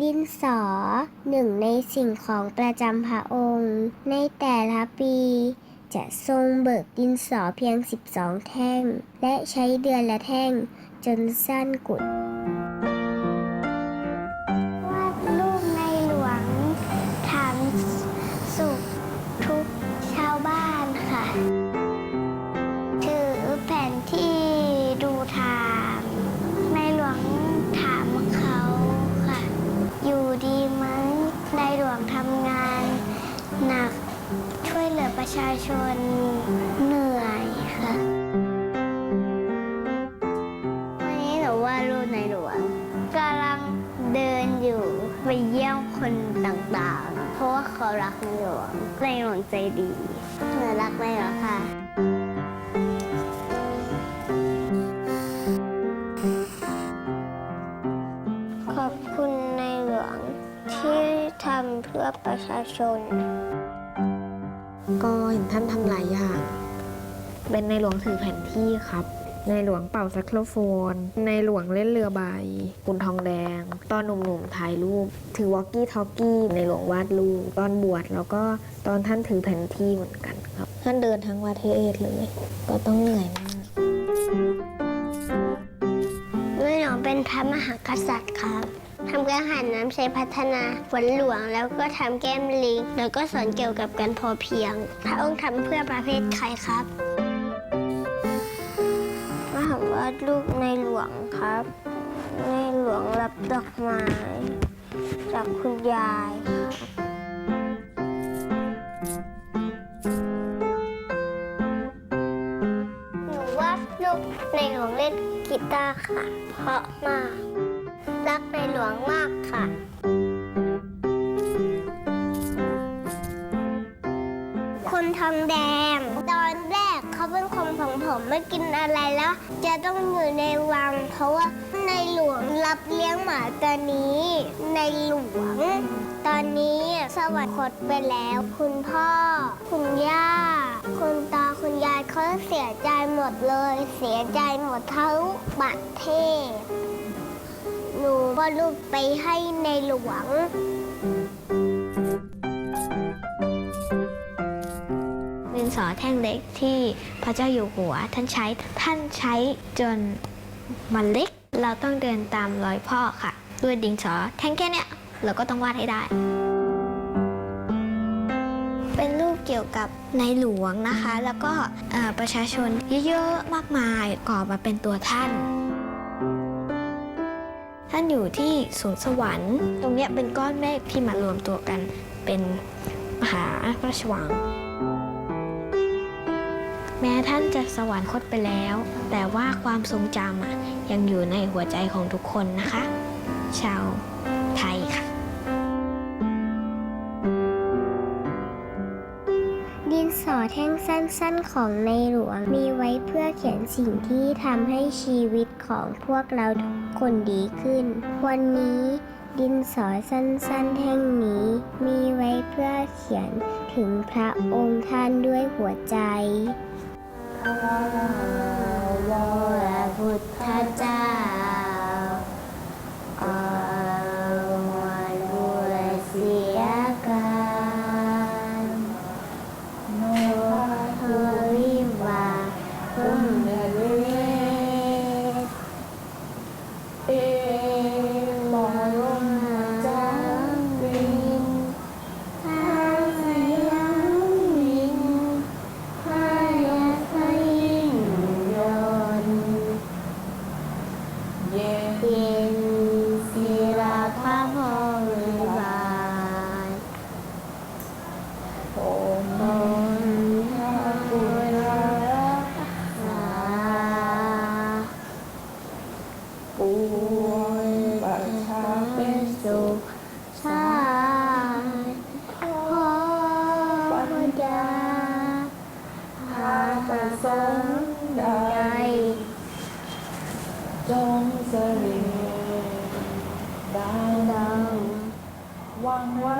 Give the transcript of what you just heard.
ดินสอหนึ่งในสิ่งของประจำพระองค์ ในแต่ละปี จะทรงเบิกดินสอเพียง 12 แท่ง และใช้เดือนละแท่งจนสั้นกุด ไปเยี่ยมคนต่างๆ เพราะว่าเขารักในหลวงในหลวงใจดีหนูรักในหลวงค่ะ ขอบคุณในหลวงที่ทำเพื่อประชาชน ก็เห็นท่านทำหลายอย่าง เป็นในหลวงถือแผนที่ครับ ในหลวงเป่าแซกโครโฟน ในหลวงเล่นเรือใบคุณทองแดง ตอนหนุ่มๆถ่ายรูป ถือวอกกี้ทอกกี้ในหลวงวาดรูป ตอนบวชแล้วก็ตอนท่านถือแผนที่เหมือนกันครับ ท่านเดินทั้งประเทศเลย ก็ต้องเหนื่อยมากในหลวงเป็นพระมหากษัตริย์ครับทำการหันน้ำใช้พัฒนาฝนหลวง แล้วก็ทำแก้มลิงแล้วก็สอนเกี่ยวกับการพอเพียง พระองค์ทำเพื่อประเภทใครครับ ดรูปในหลวงครับ ในหลวงรับดอกไม้จากคุณยายครับหนูวาดรูปในหลวงเล่นกีตาร์ค่ะ เพราะมาก รักในหลวงมากค่ะคนทองแดง ไม่กินอะไรแล้ว จะต้องอยู่ในวัง เพราะว่าในหลวงรับเลี้ยงหมาตัวนี้ ในหลวง ตอนนี้สวรรคตไปแล้ว คุณพ่อ คุณย่า คุณตาคุณยายเขาเสียใจหมดเลย เสียใจหมดทั้งประเทศหนูก็รูปไปให้ในหลวง สอแท่งเล็กที่พระเจ้าอยู่หัว ท่านใช้ท่านใช้จนมันเล็ก เราต้องเดินตามรอยพ่อค่ะ ด้วยดินสอแท่งแค่เนี้ยเราก็ต้องวาดให้ได้ เป็นรูปเกี่ยวกับในหลวงนะคะ แล้วก็ประชาชนเยอะๆมากมายก่อมาเป็นตัวท่าน ท่านอยู่ที่สวนสวรรค์ ตรงเนี้ยเป็นก้อนเมฆที่มารวมตัวกันเป็นมหาพระราชวัง แม้ท่านจะสวรรคตไปแล้ว แต่ว่าความทรงจำยังอยู่ในหัวใจของทุกคนนะคะ ชาวไทยค่ะ ดินสอแท่งสั้นๆของในหลวงมีไว้เพื่อเขียนสิ่งที่ทำให้ชีวิตของพวกเราทุกคนดีขึ้น วันนี้ดินสอสั้นๆแท่งนี้มีไว้เพื่อเขียนถึงพระองค์ท่านด้วยหัวใจ 어여라 부타자. Yeah. จงเสรีดาวดาววางไว้